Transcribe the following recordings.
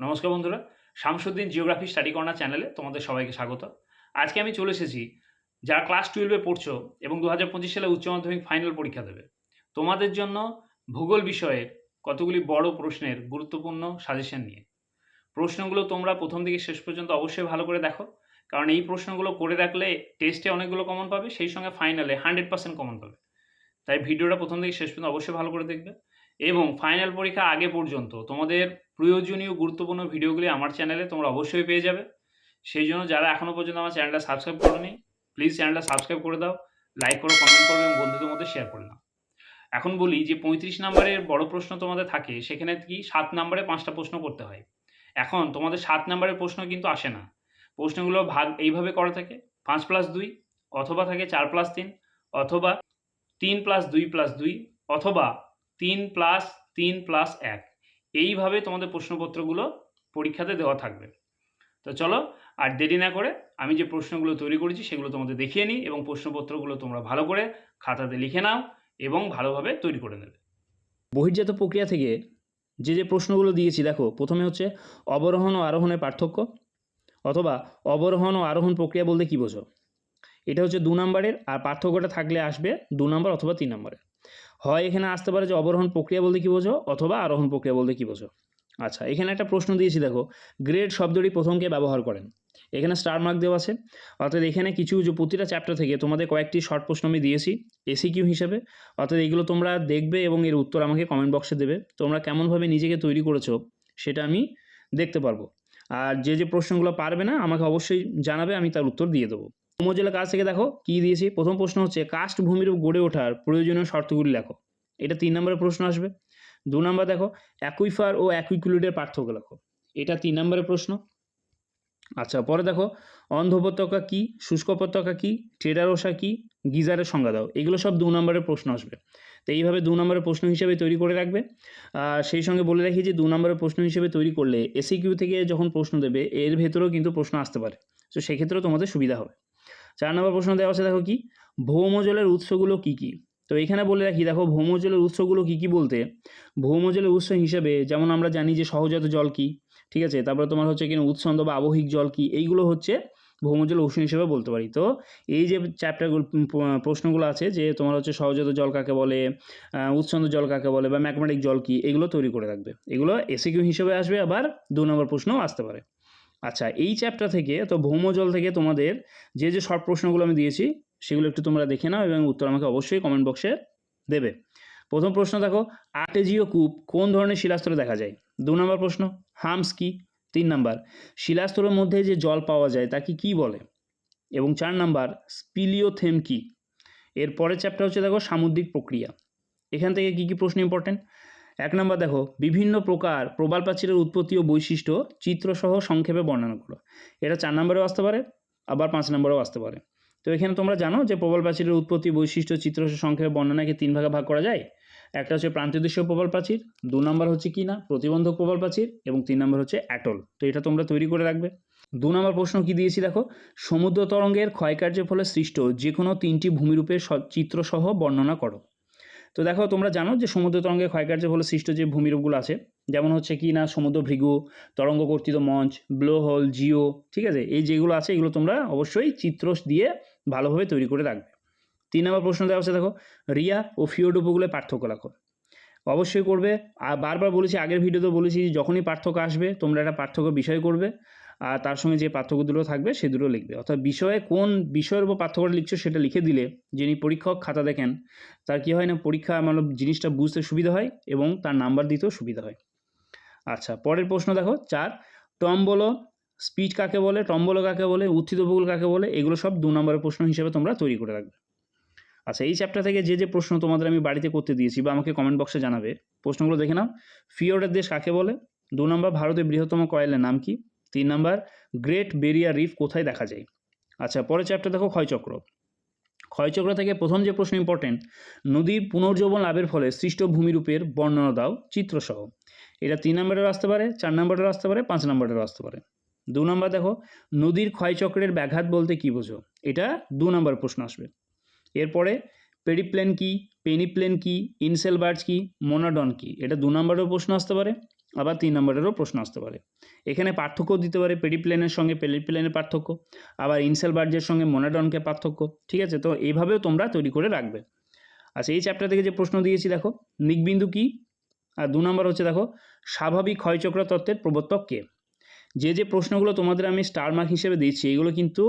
নমস্কার বন্ধুরা, Shamsuddin geography study corner চ্যানেলে তোমাদের সবাইকে স্বাগত। আজকে আমি চলে এসেছি, যারা ক্লাস টুয়েলভে পড়ছো এবং দু হাজার পঁচিশ সালে উচ্চ মাধ্যমিক ফাইনাল পরীক্ষা দেবে, তোমাদের জন্য ভূগোল বিষয়ের কতগুলি বড় প্রশ্নের গুরুত্বপূর্ণ সাজেশন নিয়ে। প্রশ্নগুলো তোমরা প্রথম থেকে শেষ পর্যন্ত অবশ্যই ভালো করে দেখো, কারণ এই প্রশ্নগুলো করে রাখলে টেস্টে অনেকগুলো কমন পাবে, সেই সঙ্গে ফাইনালে হান্ড্রেড পার্সেন্ট কমন পাবে। তাই ভিডিওটা প্রথম থেকে শেষ পর্যন্ত অবশ্যই ভালো করে দেখবে। এবং ফাইনাল পরীক্ষা আগে পর্যন্ত। তোমাদের প্রয়োজনীয় গুরুত্বপূর্ণ ভিডিওগুলি আমার চ্যানেলে তোমরা অবশ্যই পেয়ে যাবে। সেই জন্য যারা এখনও পর্যন্ত আমার চ্যানেলটা সাবস্ক্রাইব করোনি প্লিজ চ্যানেলটা সাবস্ক্রাইব করে দাও লাইক করো কমেন্ট করো এবং বন্ধুদের মধ্যে শেয়ার করে নাও। এখন বলি যে পঁয়ত্রিশ নম্বরের বড় প্রশ্ন তোমাদের থাকে, সেখানে কি সাত নম্বরে পাঁচটা প্রশ্ন করতে হয়? এখন তোমাদের সাত নম্বরের প্রশ্ন কিন্তু আসে না। প্রশ্নগুলো ভাগ এইভাবে করা থাকে, পাঁচ প্লাস দুই অথবা থাকে চার প্লাস তিন, অথবা তিন প্লাস দুই প্লাস দুই, অথবা তিন প্লাস তিন প্লাস এক। এইভাবে তোমাদের প্রশ্নপত্রগুলো পরীক্ষাতে দেওয়া থাকবে। তো চলো, আর দেরি না করে আমি যে প্রশ্নগুলো তৈরি করেছি সেগুলো তোমাদের দেখিয়ে নিই এবং প্রশ্নপত্রগুলো তোমরা ভালো করে খাতাতে লিখে নাও এবং ভালোভাবে তৈরি করে নেবে। বহির্জাত প্রক্রিয়া থেকে যে যে প্রশ্নগুলো দিয়েছি, দেখো, প্রথমে হচ্ছে অবরোহণ ও আরোহণের পার্থক্য অথবা অবরোহণ ও আরোহণ প্রক্রিয়া বলতে কী বোঝো? এটা হচ্ছে দু নম্বরের আর পার্থক্যটা থাকলে আসবে দু নম্বর অথবা তিন নম্বরের। হয় এখানে আসতে পারে যে অবরোহণ প্রক্রিয়া বলতে কী বোঝো? অথবা আরোহণ প্রক্রিয়া বলতে কী বোঝো? আচ্ছা এখানে একটা প্রশ্ন দিয়েছি দেখো। গ্রেড শব্দটি প্রথমকে ব্যবহার করেন। এখানে স্টার মার্ক দেওয়া আছে। অর্থাৎ এখানে কিছু যে প্রতিটা চ্যাপ্টার থেকে তোমাদের কয়েকটি শর্ট প্রশ্ন আমি দিয়েছি এসি কিউ হিসেবে। অর্থাৎ এগুলো তোমরা দেখবে এবং এর উত্তর আমাকে কমেন্ট বক্সে দেবে। তোমরা কেমনভাবে নিজেকে তৈরি করেছ সেটা আমি দেখতে পারব। আর যে যে প্রশ্নগুলো পারবে না, আমাকে অবশ্যই জানাবে, আমি তার উত্তর দিয়ে দেবো। ভৌমজলের কাজ থেকে দেখো কি দিয়েছি? প্রথম প্রশ্ন হচ্ছে কাস্ট ভূমির গড়ে ওঠার প্রয়োজনীয় শর্তগুলি লেখো। এটা তিন নম্বরের প্রশ্ন আসবে। দু নম্বর দেখো অ্যাকুইফার ও অ্যাকুইকুলিডের পার্থক্য লেখো। এটা তিন নম্বরের প্রশ্ন। আচ্ছা পরে দেখো অন্ধ উপত্যকা কী, শুষ্ক উপত্যকা কী টেরারোসা কী, গিজারের সংজ্ঞা দাও। এগুলো সব দু নম্বরের প্রশ্ন আসবে। তো এইভাবে দু নম্বরের প্রশ্ন হিসেবে তৈরি করে রাখবে। আর সেই সঙ্গে বলে রাখি যে, দু নম্বরের প্রশ্ন হিসেবে তৈরি করলে এসি কিউ থেকে যখন প্রশ্ন দেবে, এর ভেতরেও কিন্তু প্রশ্ন আসতে পারে। তো সেক্ষেত্রেও তোমাদের সুবিধা হবে। চার নম্বর প্রশ্ন দেওয়া আছে, দেখো কি? ভৌমজলের উৎসগুলো কী কী? তো এখানে বলে রাখি, দেখো ভৌমজলের উৎসগুলো কী কী বলতে? ভৌমজলের উৎস হিসেবে যেমন আমরা জানি যে সহজাত জল কী, ঠিক আছে? তারপরে তোমার হচ্ছে কিনা উৎসন্দ বা আবহিক জল কী? এইগুলো হচ্ছে ভৌমজল উৎস হিসেবে বলতে পারি। তো এই যে চ্যাপ্টারগুলো প্রশ্নগুলো আছে যে তোমার হচ্ছে সহজাত জল কাকে বলে উৎসন্দ জল কাকে বলে বা ম্যাকমেটিক জল কী, এগুলো তৈরি করে রাখবে। এগুলো এসিকিউ হিসেবে আসবে, আবার দু নম্বর প্রশ্নও আসতে পারে। আচ্ছা এই চ্যাপ্টার থেকে, তো ভৌমজল থেকে তোমাদের যে যে শর্ট প্রশ্নগুলো আমি দিয়েছি, সেগুলো একটু তোমরা দেখে নাও এবং উত্তর আমাকে অবশ্যই কমেন্ট বক্সে দেবে। প্রথম প্রশ্ন দেখো আর্টেজিও কূপ কোন ধরনের শিলাস্তরে দেখা যায়? দু নম্বর প্রশ্ন হামস কি তিন নাম্বার, শিলাস্তরের মধ্যে যে জল পাওয়া যায়, তাকে কি বলে? এবং চার নাম্বার স্পিলিওথেম কি এর পরের চ্যাপ্টার হচ্ছে দেখো সামুদ্রিক প্রক্রিয়া। এখান থেকে কি কি প্রশ্ন ইম্পর্টেন্ট এক নম্বর দেখো, বিভিন্ন প্রকার প্রবাল প্রাচীরের উৎপত্তি ও বৈশিষ্ট্য চিত্রসহ সংক্ষেপে বর্ণনা করো। এটা চার নম্বরেও আসতে পারে, আবার পাঁচ নম্বরেও আসতে পারে। তো এখানে তোমরা জানো যে প্রবাল প্রাচীরের উৎপত্তি বৈশিষ্ট্য চিত্রসহ সংক্ষেপে বর্ণনাকে তিন ভাগে ভাগ করা যায়। একটা হচ্ছে প্রান্তদেশীয় প্রবাল প্রাচীর, দু নম্বর হচ্ছে কি না, প্রতিবন্ধক প্রবাল প্রাচীর, এবং তিন নম্বর হচ্ছে অ্যাটল। তো এটা তোমরা তৈরি করে রাখবে। দু নম্বর প্রশ্ন কি দিয়েছি দেখো, সমুদ্র তরঙ্গের ক্ষয়কার্যের ফলে সৃষ্ট যে কোনো তিনটি ভূমিরূপের চিত্রসহ বর্ণনা করো। তো দেখো, তোমরা জানো যে সমুদ্র তরঙ্গে ক্ষয়কার্য ফলে সৃষ্ট যে ভূমিরূপগুলো আছে। যেমন হচ্ছে কি না সমুদ্র ভৃগু তরঙ্গ কর্তৃত মঞ্চ ব্লো হোল জিও, ঠিক আছে? এই যেগুলো আছে, এগুলো তোমরা অবশ্যই চিত্র দিয়ে ভালোভাবে তৈরি করে রাখবে। তিন নম্বর প্রশ্ন দেওয়া আছে দেখো, রিয়া ও ফিওড উপকূলের পার্থক্য লেখো অবশ্যই করবে। আর বারবার বলেছি, আগের ভিডিওতে বলেছি, যখনই পার্থক্য আসবে, তোমরা একটা পার্থক্য বিষয় করবে। আর তার সঙ্গে যে পার্থক্য দুটো থাকবে, সে দুটো লিখবে। অর্থাৎ বিষয়ে কোন বিষয়ের উপর পার্থক্যটা লিখছো সেটা লিখে দিলে যিনি পরীক্ষক খাতা দেখেন, তার কী হয় না, পরীক্ষা মানে জিনিসটা বুঝতে সুবিধা হয় এবং তার নাম্বার দিতেও সুবিধা হয়। আচ্ছা পরের প্রশ্ন দেখো, চার টম বলো স্পিচ কাকে বলে, টম্বলো কাকে বলে, উত্থিত উপকূল কাকে বলে, এগুলো সব দু নম্বরের প্রশ্ন হিসেবে তোমরা তৈরি করে রাখবে। আচ্ছা এই চ্যাপ্টার থেকে যে যে প্রশ্ন তোমাদের আমি বাড়িতে করতে দিয়েছি বা আমাকে কমেন্ট বক্সে জানাবে, প্রশ্নগুলো দেখে নাও। ফিওর্ডের দেশ কাকে বলে? দু নম্বর ভারতের বৃহত্তম কয়েলের নাম কি? তিন নম্বর গ্রেট বেরিয়ার রিফ কোথায় দেখা যায়? আচ্ছা পরের চ্যাপ্টার দেখো ক্ষয়চক্র ক্ষয়চক্র থেকে প্রথম যে প্রশ্ন ইম্পর্টেন্ট নদীর পুনর্জীবন লাভের ফলে সৃষ্ট ভূমিরূপের বর্ণনা দাও, চিত্রসহ। এটা তিন নম্বরের আসতে পারে, চার নম্বরের আসতে পারে, পাঁচ নম্বরের আসতে পারে। দু নম্বর দেখো, নদীর ক্ষয়চক্রের ব্যাঘাত বলতে কী বোঝো? এটা দু নম্বর প্রশ্ন আসবে। এরপরে পেরিপ্লেন কি পেনিপ্লেন কি ইনসেলবার্জ কি মোনাডন কি? এটা দু নম্বরের প্রশ্ন আসতে পারে। আবার তিন নম্বরেরও প্রশ্ন আসতে পারে। এখানে পার্থক্য দিতে পারে পেডিপ্লেনের সঙ্গে পেলিপ্লেনের পার্থক্য, আবার ইনসেল বার্জের সঙ্গে মোনাডনকে পার্থক্য, ঠিক আছে? তো এইভাবেও তোমরা তৈরি করে রাখবে। আচ্ছা এই চ্যাপ্টার থেকে যে প্রশ্ন দিয়েছি, দেখো, নিকবিন্দু কী? আর দু নম্বর হচ্ছে, দেখো, স্বাভাবিক ক্ষয়চক্র তত্ত্বের প্রবর্তক কে? যে যে প্রশ্নগুলো তোমাদের আমি স্টার মার্ক হিসেবে দিয়েছি, এগুলো কিন্তু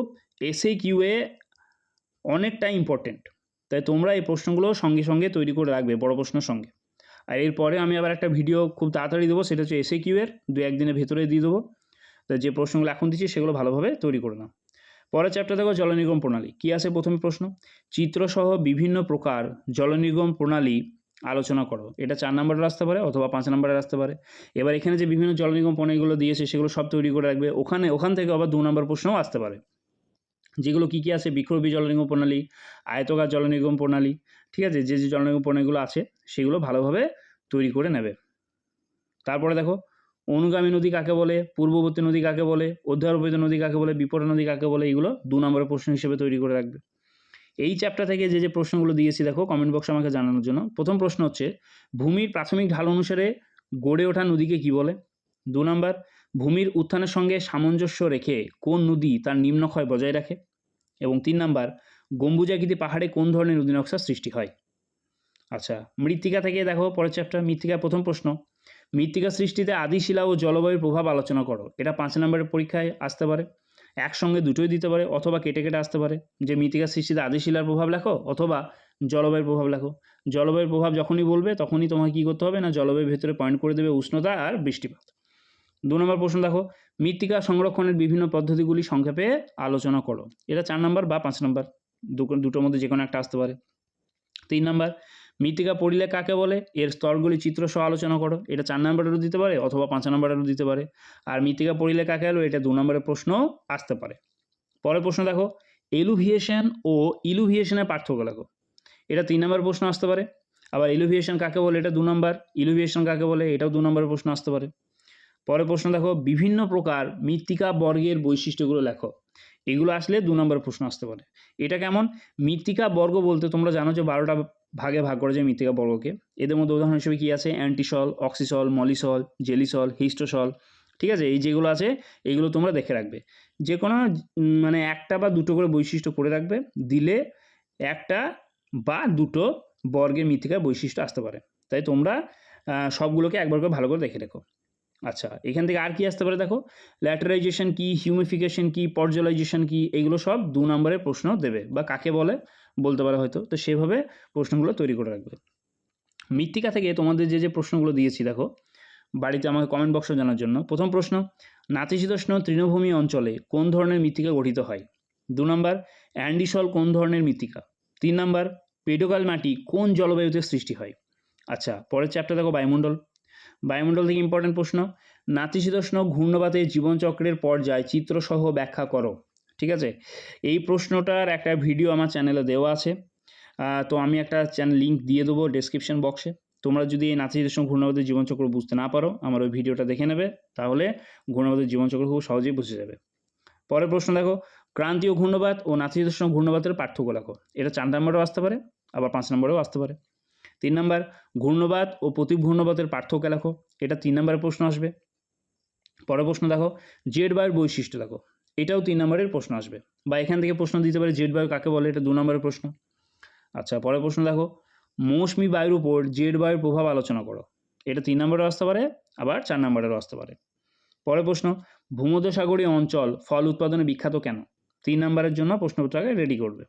এসএ কিউএ অনেকটা ইম্পর্টেন্ট তাই তোমরা এই প্রশ্নগুলো সঙ্গে সঙ্গে তৈরি করে রাখবে, বড় প্রশ্নের সঙ্গে। আর এরপরে আমি আবার একটা ভিডিও খুব তাড়াতাড়ি দেবো, সেটা হচ্ছে এসএ কিউয়ের দু একদিনের ভেতরে দিয়ে দেবো। তো যে প্রশ্নগুলো এখন দিচ্ছি, সেগুলো ভালোভাবে তৈরি করে নাও। পরের চ্যাপ্টার দেখো জলনিগম প্রণালী। কী আছে প্রথমে প্রশ্ন? চিত্রসহ বিভিন্ন প্রকার জলনিগম প্রণালী আলোচনা করো। এটা চার নম্বরের আসতে পারে অথবা পাঁচ নম্বরের আসতে পারে। এবার এখানে যে বিভিন্ন জলনিগম প্রণালীগুলো দিয়েছে, সেগুলো সব তৈরি করে রাখবে। ওখানে, ওখান থেকে আবার দু নম্বর প্রশ্নও আসতে পারে। যেগুলো কী কী আছে? বিক্ষোভী জলনিগম প্রণালী, আয়তকার জলনিগম প্রণালী ঠিক আছে? যে যে জলনিগম প্রণালীগুলো আছে, সেগুলো ভালোভাবে তৈরি করে নেবে। তারপরে দেখো, অনুগামী নদী কাকে বলে? পূর্ববর্তী নদী কাকে বলে? অধ্যারোপিত নদী কাকে বলে? বিপরীত নদী কাকে বলে? এগুলো দু নম্বরের প্রশ্ন হিসেবে তৈরি করে রাখবে। এই চ্যাপ্টার থেকে যে যে প্রশ্নগুলো দিয়েছি, দেখো কমেন্ট বক্সে আমাকে জানানোর জন্য। প্রথম প্রশ্ন হচ্ছে, ভূমির প্রাথমিক ঢাল অনুসারে গড়ে ওঠা নদীকে কি বলে? দু নম্বর, ভূমির উত্থানের সঙ্গে সামঞ্জস্য রেখে কোন নদী তার নিম্নক্ষয় বজায় রাখে? এবং তিন নাম্বার গম্বুজাকৃতি পাহাড়ে কোন ধরনের নদী নকশা সৃষ্টি হয়? আচ্ছা মৃত্তিকা থেকে দেখো পরের চ্যাপ্টার মৃত্তিকা প্রথম প্রশ্ন। মৃত্তিকা সৃষ্টিতে আদিশিলা ও জলবায়ুর প্রভাব আলোচনা করো। এটা পাঁচ নম্বরের পরীক্ষায় আসতে পারে। একসঙ্গে দুটোই দিতে পারে অথবা কেটে কেটে আসতে পারে। যে মৃত্তিকা সৃষ্টিতে আদিশিলার প্রভাব লেখো অথবা জলবায়ুর প্রভাব লেখো। জলবায়ুর প্রভাব যখনই বলবে তখনই তোমাকে কী করতে হবে না জলবায়ুর ভেতরে পয়েন্ট করে দেবে উষ্ণতা আর বৃষ্টিপাত। দু নম্বর প্রশ্ন দেখো, মৃত্তিকা সংরক্ষণের বিভিন্ন পদ্ধতিগুলি সংক্ষেপে আলোচনা করো। এটা চার নম্বর বা পাঁচ নম্বর। দুটোর মধ্যে যে কোনো একটা আসতে পারে। তিন নম্বর, মৃত্তিকা পরিলেখ কাকে বলে? এর স্তরগুলি চিত্র সহ আলোচনা করো। এটা চার নম্বরেরও দিতে পারে অথবা পাঁচ নম্বরেরও দিতে পারে। আর মৃত্তিকা পরিলেখ কাকে হলো? এটা দু নম্বরের প্রশ্ন আসতে পারে। পরের প্রশ্ন দেখো, এলুভিয়েশন ও ইলুভিয়েশনের পার্থক্য লেখো। এটা তিন নম্বর প্রশ্ন আসতে পারে। আবার ইলুভিয়েশন কাকে বলে? এটা দু নম্বর। ইলুভিয়েশন কাকে বলে? এটাও দু নম্বরের প্রশ্ন আসতে পারে। পরের প্রশ্ন দেখো, বিভিন্ন প্রকার মৃত্তিকা বর্গের বৈশিষ্ট্যগুলো লেখো। এগুলো আসলে দু নম্বর প্রশ্ন আসতে পারে। এটা কেমন? মৃত্তিকা বর্গ বলতে তোমরা জানো যে বারোটা ভাগে ভাগ করা যায় মৃত্তিকা বর্গকে। এদের মধ্যে উদাহরণ হিসেবে কী আছে? অ্যান্টিসল, অক্সিসল, মলিসল, জেলিসল, হিস্টোসল, ঠিক আছে? এই যেগুলো আছে, এগুলো তোমরা দেখে রাখবে। যে কোনো মানে একটা বা দুটো করে বৈশিষ্ট্য করে রাখবে, দিলে একটা বা দুটো বর্গের মৃত্তিকার বৈশিষ্ট্য আসতে পারে। তাই তোমরা সবগুলোকে একবার করে ভালো করে দেখে রেখো। আচ্ছা এখান থেকে আর কি আসতে পারে দেখো? ল্যাটারাইজেশন কি হিউমিফিকেশন কি পর্জলাইজেশন কি, এগুলো সব দু নম্বরের প্রশ্ন দেবে বা কাকে বলে? বলতে পারে হয়তো। তো সেভাবে প্রশ্নগুলো তৈরি করে রাখবে। মৃত্তিকা থেকে তোমাদের যে যে প্রশ্নগুলো দিয়েছি দেখো, বাড়িতে আমাকে কমেন্ট বক্সে জানার জন্য। প্রথম প্রশ্ন, নাতিশীতোষ্ণ তৃণভূমি অঞ্চলে কোন ধরনের মৃত্তিকা গঠিত হয়? দু নম্বর, অ্যান্ডিসল কোন ধরনের মৃত্তিকা? তিন নম্বর পেডোকাল মাটি কোন জলবায়ুতে সৃষ্টি হয়? আচ্ছা পরের চ্যাপ্টার দেখো বায়ুমণ্ডল। বায়ুমণ্ডল থেকে ইম্পর্টেন্ট প্রশ্ন। নাতিশীতোষ্ণ ঘূর্ণবাতের জীবনচক্রের পর্যায় চিত্রসহ ব্যাখ্যা করো। ঠিক আছে? এই প্রশ্নটার একটা ভিডিও আমার চ্যানেলে দেওয়া আছে। তো আমি একটা চ্যানেল লিঙ্ক দিয়ে দেবো ডেসক্রিপশন বক্সে তোমরা যদি এই নাতিশীতোষ্ণ ঘূর্ণবাতের জীবনচক্র বুঝতে না পারো, আমার ওই ভিডিওটা দেখে নেবে, তাহলে ঘূর্ণবাতের জীবনচক্র খুব সহজেই বুঝে যাবে। পরের প্রশ্ন দেখো, ক্রান্তীয় ঘূর্ণবাত ও নাতিশীতোষ্ণ ঘূর্ণবাতের পার্থক্য লেখো। এটা চার নম্বরেও আসতে পারে, আবার পাঁচ নম্বরেও আসতে পারে। তিন নম্বর, ঘূর্ণবাদ ও প্রতি ঘূর্ণবাতের পার্থক্য লেখো। এটা তিন নম্বরের প্রশ্ন আসবে। পরের প্রশ্ন দেখো জেড বায়ুর বৈশিষ্ট্য দেখো। এটাও তিন নম্বরের প্রশ্ন আসবে। বা এখান থেকে প্রশ্ন দিতে পারে জেড বায়ু কাকে বলে, এটা দু নম্বরের প্রশ্ন। আচ্ছা পরের প্রশ্ন দেখো, মৌসুমি বায়ুর উপর জেড বায়ুর প্রভাব আলোচনা করো। এটা তিন নম্বরেও আসতে পারে, আবার চার নম্বরেরও আসতে পারে। পরের প্রশ্ন, ভূমধ্যসাগরীয় অঞ্চল ফল উৎপাদনে বিখ্যাত কেন? তিন নম্বরের জন্য প্রশ্নপত্রকে রেডি করবে।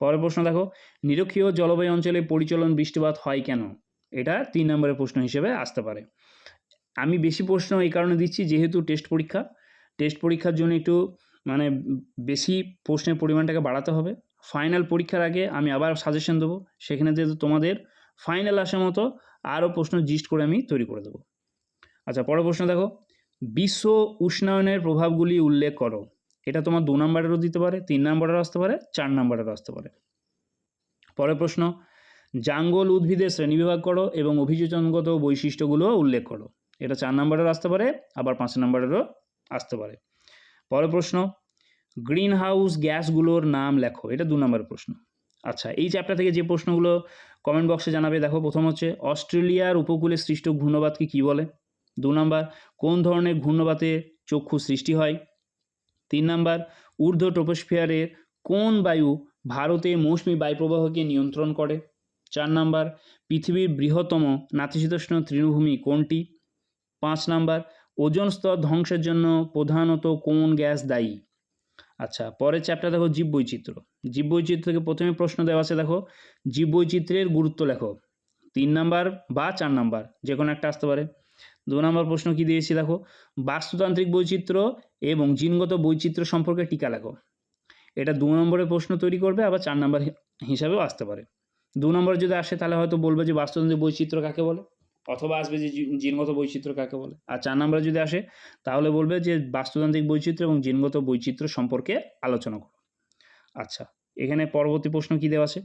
পরের প্রশ্ন দেখো, নিরক্ষীয় জলবায়ু অঞ্চলে পরিচলন বৃষ্টিপাত হয় কেন? এটা তিন নম্বরের প্রশ্ন হিসেবে আসতে পারে। আমি বেশি প্রশ্ন এই কারণে দিচ্ছি যেহেতু টেস্ট পরীক্ষা। টেস্ট পরীক্ষার জন্য একটু মানে বেশি প্রশ্নের পরিমাণটাকে বাড়াতে হবে। ফাইনাল পরীক্ষার আগে আমি আবার সাজেশন দেবো। সেখানে যেহেতু তোমাদের ফাইনাল আসার মতো আরও প্রশ্ন জিস্ট করে আমি তৈরি করে দেবো। আচ্ছা পরের প্রশ্ন দেখো, বিশ্ব উষ্ণায়নের প্রভাবগুলি উল্লেখ করো। এটা তোমার দু নম্বরেরও দিতে পারে, তিন নম্বরেরও আসতে পারে, চার নম্বরেরও আসতে পারে। পরের প্রশ্ন, জাঙ্গল উদ্ভিদের শ্রেণীবিভাগ করো এবং অভিযোজনগত বৈশিষ্ট্যগুলো উল্লেখ করো। এটা চার নম্বরেরও আসতে পারে, আবার পাঁচ নম্বরেরও আসতে পারে। পরের প্রশ্ন গ্রিন হাউস গ্যাসগুলোর নাম লেখো। এটা দু নম্বরের প্রশ্ন। আচ্ছা এই চ্যাপ্টার থেকে যে প্রশ্নগুলো কমেন্ট বক্সে জানাবে, দেখো প্রথম হচ্ছে, অস্ট্রেলিয়ার উপকূলে সৃষ্ট ঘূর্ণবাদকে কী বলে? দু নাম্বার, কোন ধরনের ঘূর্ণবাতে চক্ষু সৃষ্টি হয়? তিন নাম্বার, ঊর্ধ্ব ট্রোপোস্ফিয়ারের কোন বায়ু ভারতে মৌসুমি বায়ুপ্রবাহকে নিয়ন্ত্রণ করে? চার নাম্বার, পৃথিবীর বৃহত্তম নাতিশীতোষ্ণ তৃণভূমি কোনটি? পাঁচ নাম্বার, ওজন স্তর ধ্বংসের জন্য প্রধানত কোন গ্যাস দায়ী? আচ্ছা পরের চ্যাপ্টার দেখো জীববৈচিত্র্য। জীববৈচিত্র্য থেকে প্রথমে প্রশ্ন দেওয়া আছে, দেখো, জীববৈচিত্র্যের গুরুত্ব লেখো। তিন নাম্বার বা চার নাম্বার যে কোনো একটা আসতে পারে। দু নম্বর প্রশ্ন কি দিয়েছি দেখো? বাস্তুতান্ত্রিক বৈচিত্র্য এবং জিনগত বৈচিত্র্য সম্পর্কে টিকা লেখো। এটা দু নম্বরের প্রশ্ন তৈরি করবে, আবার চার নম্বর হিসাবেও আসতে পারে। দু নম্বর যদি আসে, তাহলে হয়তো বলবে যে বাস্তুতান্ত্রিক বৈচিত্র্য কাকে বলে? অথবা আসবে যে জিনগত বৈচিত্র্য কাকে বলে? আর চার নম্বরে যদি আসে, তাহলে বলবে যে বাস্তুতান্ত্রিক বৈচিত্র্য এবং জিনগত বৈচিত্র্য সম্পর্কে আলোচনা করো। আচ্ছা এখানে পরবর্তী প্রশ্ন কি দেওয়া আছে?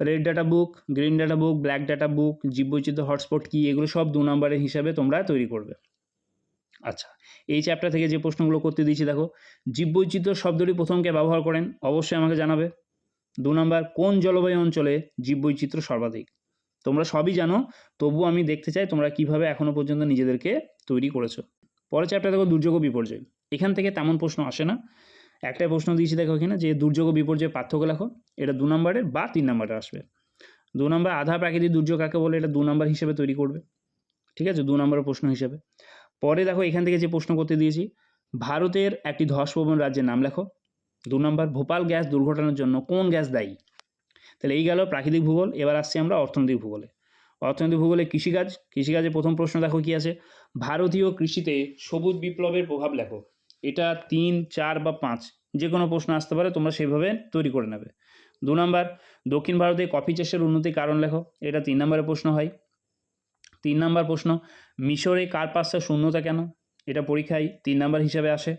Red data book green data book black data book জীববৈচিত্র্য হটস্পট কি এগুলো সব দু নম্বরের হিসাবে তোমরা তৈরি করবে। আচ্ছা এই চ্যাপ্টার থেকে যে প্রশ্নগুলো করতে দিয়েছি, দেখো, জীববৈচিত্র্য শব্দটি প্রথমকে ব্যবহার করেন, অবশ্যই আমাকে জানাবে। দু নম্বর কোন জলবায়ু অঞ্চলে জীববৈচিত্র্য সর্বাধিক? তোমরা সবই জানো, তবু আমি দেখতে চাই তোমরা কীভাবে এখনও পর্যন্ত নিজেদেরকে তৈরি করেছ। পরের চ্যাপ্টার দেখো, দুর্যোগ বিপর্যয়। এখান থেকে তেমন প্রশ্ন আসে না। একটাই প্রশ্ন দিয়েছি, দেখো এখানে, যে দুর্যোগ ও বিপর্যয় পার্থক্য লেখো। এটা দু নম্বরের বা তিন নম্বরে আসবে। দু নম্বর, আধা প্রাকৃতিক দুর্যোগ কাকে বলে? এটা দু নম্বর হিসেবে তৈরি করবে। ঠিক আছে? দু নম্বরের প্রশ্ন হিসেবে। পরে দেখো, এখান থেকে যে প্রশ্ন করতে দিয়েছি, ভারতের একটি ধসপ্রবণ রাজ্যের নাম লেখো। দু নম্বর, ভোপাল গ্যাস দুর্ঘটনার জন্য কোন গ্যাস দায়ী? তাহলে এই গেল প্রাকৃতিক ভূগোল, এবার আসছি আমরা অর্থনৈতিক ভূগোলে। অর্থনৈতিক ভূগোলে কৃষিকাজ কৃষিকাজে প্রথম প্রশ্ন দেখো কি আছে? ভারতীয় কৃষিতে সবুজ বিপ্লবের প্রভাব লেখো। এটা তিন, চার বা পাঁচ যে কোনো প্রশ্ন আসতে পারে, তোমরা সেইভাবে তৈরি করে নেবে। দু নম্বর, দক্ষিণ ভারতে কফি চাষের উন্নতির কারণ লেখো, এটা তিন নম্বরের প্রশ্ন হয়। তিন নম্বর প্রশ্ন, মিশরে কার্পাসের শূন্যতা কেন? এটা পরীক্ষায় তিন নম্বর হিসাবে আসে।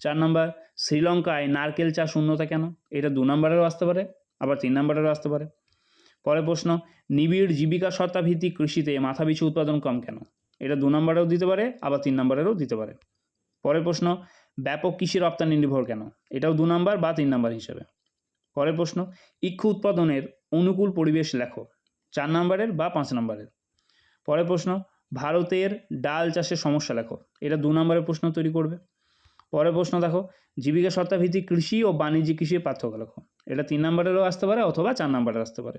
চার নম্বর, শ্রীলঙ্কায় নারকেল চা শূন্যতা কেন? এটা দু নম্বরেরও আসতে পারে, আবার তিন নম্বরেরও আসতে পারে। পরের প্রশ্ন, নিবিড় জীবিকা সত্তা ভিত্তিক কৃষিতে মাথাপিছু উৎপাদন কম কেন? এটা দু নম্বরেও দিতে পারে, আবার তিন নম্বরেরও দিতে পারে। পরের প্রশ্ন, ব্যাপক কৃষি রপ্তানি নির্ভর কেন? এটাও দু নম্বর বা তিন নম্বর হিসেবে। পরের প্রশ্ন, ইক্ষু উৎপাদনের অনুকূল পরিবেশ লেখো, চার নম্বরের বা পাঁচ নম্বরের? পরের প্রশ্ন, ভারতের ডাল চাষের সমস্যা লেখো, এটা দু নম্বরের প্রশ্ন তৈরি করবে। পরের প্রশ্ন দেখো, জীবিকা সত্তা ভিত্তিক কৃষি ও বাণিজ্যিক কৃষির পার্থক্য লেখো, এটা তিন নম্বরেরও আসতে পারে অথবা চার নম্বরের আসতে পারে।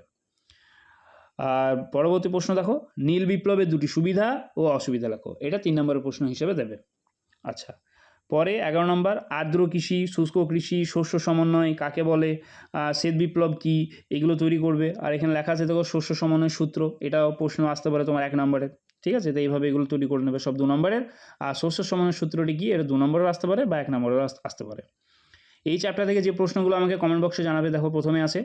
আর পরবর্তী প্রশ্ন দেখো, নীল বিপ্লবের দুটি সুবিধা ও অসুবিধা লেখো, এটা তিন নম্বরের প্রশ্ন হিসেবে দেবে। আচ্ছা। পরে এগারো নম্বর, আর্দ্র কৃষি, শুষ্ক কৃষি, শস্য সমন্বয় কাকে বলে? শ্বেত বিপ্লব কি? এগুলো তৈরি করবে। আর এখানে লেখা আছে, দেখো, শস্য সমন্বয় সূত্র। এটাও প্রশ্ন আসতে পারে তোমার এক নম্বরের ঠিক আছে? তো এইভাবে এগুলো তৈরি করে নেবে সব দু নম্বরের। আর শস্য সমন্বয় সূত্রটি কি? এটা দু নম্বরেও আসতে পারে বা এক নম্বরেও আসতে পারে। এই চ্যাপ্টার থেকে যে প্রশ্নগুলো আমাকে কমেন্ট বক্সে জানাবে, দেখো, প্রথমে আছে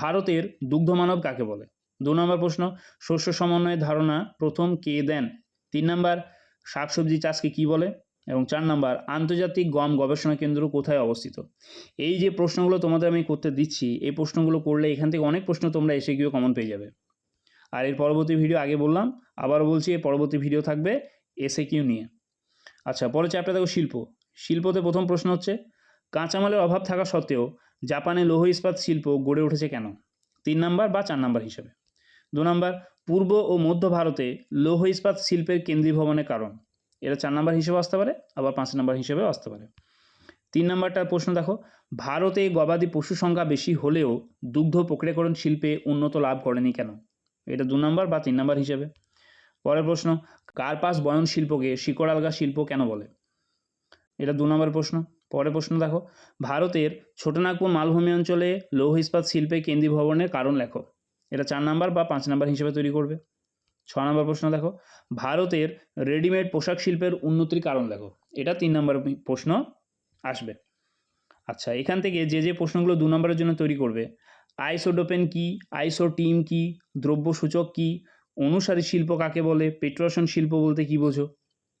ভারতের দুগ্ধ মানব কাকে বলে? দু নম্বর প্রশ্ন, শস্য সমন্বয়ের ধারণা প্রথম কে দেন? তিন নম্বর শাকসবজি চাষকে কি বলে? এবং চার নাম্বার, আন্তর্জাতিক গম গবেষণা কেন্দ্র কোথায় অবস্থিত? এই যে প্রশ্নগুলো তোমাদের আমি করতে দিচ্ছি, এই প্রশ্নগুলো করলে এখান থেকে অনেক প্রশ্ন তোমরা এসে গিয়েও কমন পেয়ে যাবে। আর এর পরবর্তী ভিডিও আগে বললাম, আবারও বলছি, এর পরবর্তী ভিডিও থাকবে এসে কিউ নিয়ে। আচ্ছা পরে চ্যাপ্টার দেখো শিল্প। শিল্পতে প্রথম প্রশ্ন হচ্ছে, কাঁচামালের অভাব থাকা সত্ত্বেও জাপানে লৌহ ইস্পাত শিল্প গড়ে উঠেছে কেন? তিন নাম্বার বা চার নাম্বার হিসেবে। দু নাম্বার পূর্ব ও মধ্য ভারতে লৌহ ইস্পাত শিল্পের কেন্দ্রীভবনের কারণ। এটা চার নাম্বার হিসেবে আসতে পারে, আবার পাঁচ নাম্বার হিসেবেও আসতে পারে। তিন নাম্বারটার প্রশ্ন দেখো, ভারতে গবাদি পশু সংখ্যা বেশি হলেও দুগ্ধ প্রক্রিয়াকরণ শিল্পে উন্নত লাভ করেনি কেন? এটা দু নাম্বার বা তিন নাম্বার হিসেবে। পরের প্রশ্ন, কার্পাস বয়ন শিল্পকে শিকড় আলগা শিল্প কেন বলে? এটা দু নম্বর প্রশ্ন। পরের প্রশ্ন দেখো, ভারতের ছোটনাগপুর মালভূমি অঞ্চলে লৌহ ইস্পাত শিল্পে কেন্দ্রীয় ভবনের কারণ লেখো। এটা চার নাম্বার বা পাঁচ নাম্বার হিসেবে তৈরি করবে। ছ নম্বর প্রশ্ন দেখো, ভারতের রেডিমেড পোশাক শিল্পের উন্নতির কারণ দেখো। এটা তিন নম্বর প্রশ্ন আসবে। আচ্ছা এখান থেকে যে যে প্রশ্নগুলো দু নম্বরের জন্য তৈরি করবে আইসোডোপেন কি আইসো টিম কি দ্রব্য সূচক কি, অনুসারী শিল্প কাকে বলে, পেট্রোশন শিল্প বলতে কি বোঝো?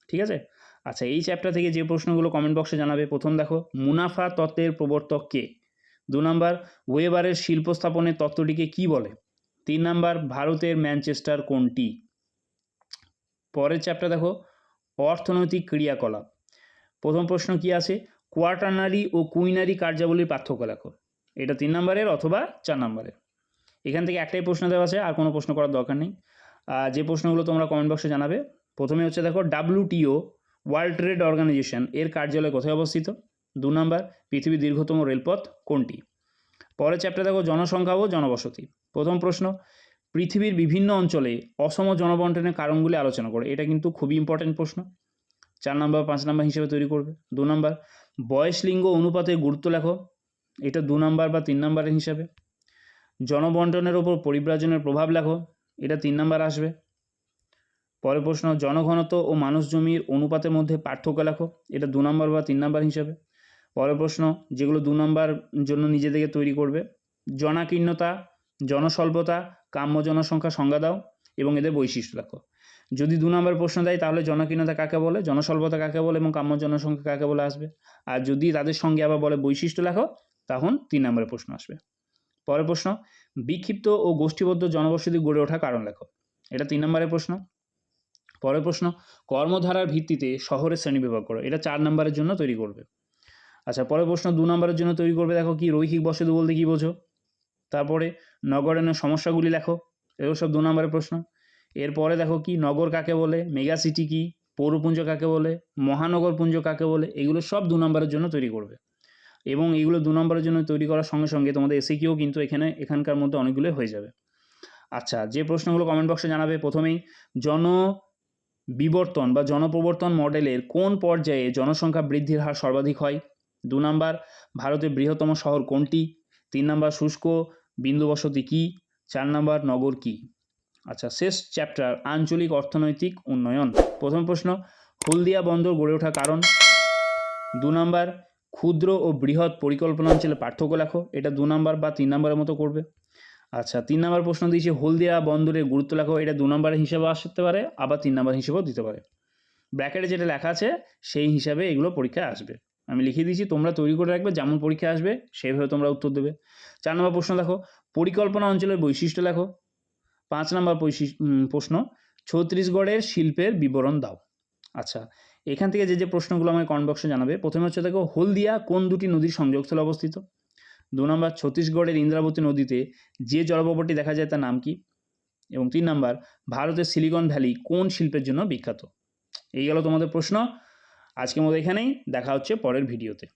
ঠিক আছে? আচ্ছা এই চ্যাপ্টার থেকে যে প্রশ্নগুলো কমেন্ট বক্সে জানাবে, প্রথম দেখো, মুনাফা তত্ত্বের প্রবর্তক কে? দু নম্বর ওয়েবারের শিল্প স্থাপনের তত্ত্বটিকে কি বলে? তিন নাম্বার, ভারতের ম্যানচেস্টার কোনটি? পরের চ্যাপ্টার দেখো, অর্থনৈতিক ক্রিয়াকলাপ। প্রথম প্রশ্ন কি আছে? কোয়াটার্নারি ও কুইনারি কার্যাবলীর পার্থক্য লেখো। এটা তিন নম্বরের অথবা চার নম্বরের। এখান থেকে একটাই প্রশ্ন দেওয়া আছে, আর কোনো প্রশ্ন করার দরকার নেই। যে প্রশ্নগুলো তোমরা কমেন্ট বক্সে জানাবে, প্রথমে হচ্ছে দেখো ডাব্লিউটিও ওয়ার্ল্ড ট্রেড অর্গানাইজেশন এর কার্যালয় কোথায় অবস্থিত? দু নম্বর, পৃথিবীর দীর্ঘতম রেলপথ কোনটি? পরের চ্যাপ্টার দেখো, জনসংখ্যা ও জনবসতি। প্রথম প্রশ্ন, পৃথিবীর বিভিন্ন অঞ্চলে অসম জনবন্টনের কারণগুলি আলোচনা করে। এটা কিন্তু খুবই ইম্পর্টেন্ট প্রশ্ন। চার নম্বর পাঁচ নম্বর হিসেবে তৈরি করবে। দু নম্বর বয়স লিঙ্গ অনুপাতে গুরুত্ব লেখো। এটা দু নম্বর বা তিন নম্বরের হিসাবে। জনবন্টনের ওপর পরিব্রাজনের প্রভাব লেখো। এটা তিন নম্বর আসবে। পরের প্রশ্ন, জনঘনত্ব ও মানুষ জমির অনুপাতের মধ্যে পার্থক্য লেখো। এটা দু নম্বর বা তিন নম্বর হিসাবে। পরের প্রশ্ন, যেগুলো দু নম্বর জন্য নিজে থেকে তৈরি করবে, জনাকীর্ণতা জনস্বল্পতা, কাম্য জনসংখ্যা সংজ্ঞা দাও এবং এদের বৈশিষ্ট্য লেখো যদি দু নম্বর প্রশ্ন দেয়, তাহলে জনকীর্ণতা কাকে বলে? জনস্বল্পতা কাকে বলে এবং কাম্য জনসংখ্যা কাকে বলে আসবে? আর যদি তাদের সঙ্গে আবার বলে বৈশিষ্ট্য লেখো, তখন তিন নম্বরের প্রশ্ন আসবে। পরের প্রশ্ন, বিক্ষিপ্ত ও গোষ্ঠীবদ্ধ জনবসতি গড়ে ওঠার কারণ লেখো। এটা তিন নম্বরের প্রশ্ন। পরের প্রশ্ন, কর্মধারার ভিত্তিতে শহরের শ্রেণীবিভাগ করো। এটা চার নম্বরের জন্য তৈরি করবে। আচ্ছা পরের প্রশ্ন, দু নম্বরের জন্য তৈরি করবে, দেখো কি? রৈখিক বসতি বলতে কি বোঝো? তারপরে নগরায়নের সমস্যাগুলি লেখো এগুলো সব দু নম্বরের প্রশ্ন। এরপরে দেখো কি, নগর কাকে বলে, মেগা সিটি কি, পৌরপুঞ্জ কাকে বলে মহানগর পুঞ্জ কাকে বলে, এগুলো সব দু নম্বরের জন্য তৈরি করবে। এবং এগুলো দু নম্বরের জন্য তৈরি করার সঙ্গে সঙ্গে তোমাদের এসে কিও কিন্তু এখানে, এখানকার মধ্যে অনেকগুলো হয়ে যাবে। আচ্ছা যে প্রশ্নগুলো কমেন্ট বক্সে জানাবে, প্রথমেই জন বিবর্তন বা জনপ্রবর্তন মডেলের কোন পর্যায়ে জনসংখ্যা বৃদ্ধির হার সর্বাধিক হয়? দু নাম্বার, ভারতের বৃহত্তম শহর কোনটি? তিন নাম্বার শুষ্ক, বিন্দু বসতি কী? চার নাম্বার নগর কী? আচ্ছা শেষ চ্যাপ্টার আঞ্চলিক অর্থনৈতিক উন্নয়ন। প্রথম প্রশ্ন, হলদিয়া বন্দর গড়ে ওঠার কারণ? দু নাম্বার, ক্ষুদ্র ও বৃহৎ পরিকল্পনা অঞ্চলে পার্থক্য লেখো। এটা দু নাম্বার বা তিন নাম্বারের মতো করবে। আচ্ছা তিন নাম্বার প্রশ্ন দিয়েছে, হলদিয়া বন্দরের গুরুত্ব লেখো, এটা দু নম্বরের হিসেবে আসতে পারে, আবার তিন নাম্বার হিসেবেও দিতে পারে। ব্র্যাকেটে যেটা লেখা আছে, সেই হিসাবে এগুলো পরীক্ষায় আসবে। আমি লিখে দিয়েছি, তোমরা তৈরি করে রাখবে, যেমন পরীক্ষা আসবে সেইভাবে তোমরা উত্তর দেবে। চার নম্বর প্রশ্ন দেখো, পরিকল্পনা অঞ্চলের বৈশিষ্ট্য লেখো। পাঁচ নম্বর প্রশ্ন ছত্তিশগড়ের শিল্পের বিবরণ দাও। আচ্ছা এখান থেকে যে যে প্রশ্নগুলো আমাকে কমেন্ট বক্সে জানাবে, প্রথমে হচ্ছে দেখো, হলদিয়া কোন দুটি নদীর সংযোগস্থলে অবস্থিত? দু নম্বর ছত্তিশগড়ের ইন্দ্রাবতী নদীতে যে জলপ্রপাতটি দেখা যায় তার নাম কি? এবং তিন নম্বর, ভারতের সিলিকন ভ্যালি কোন শিল্পের জন্য বিখ্যাত? এই গেল তোমাদের প্রশ্ন। আজকের মতো এখানেই দেখা হচ্ছে পরের ভিডিওতে।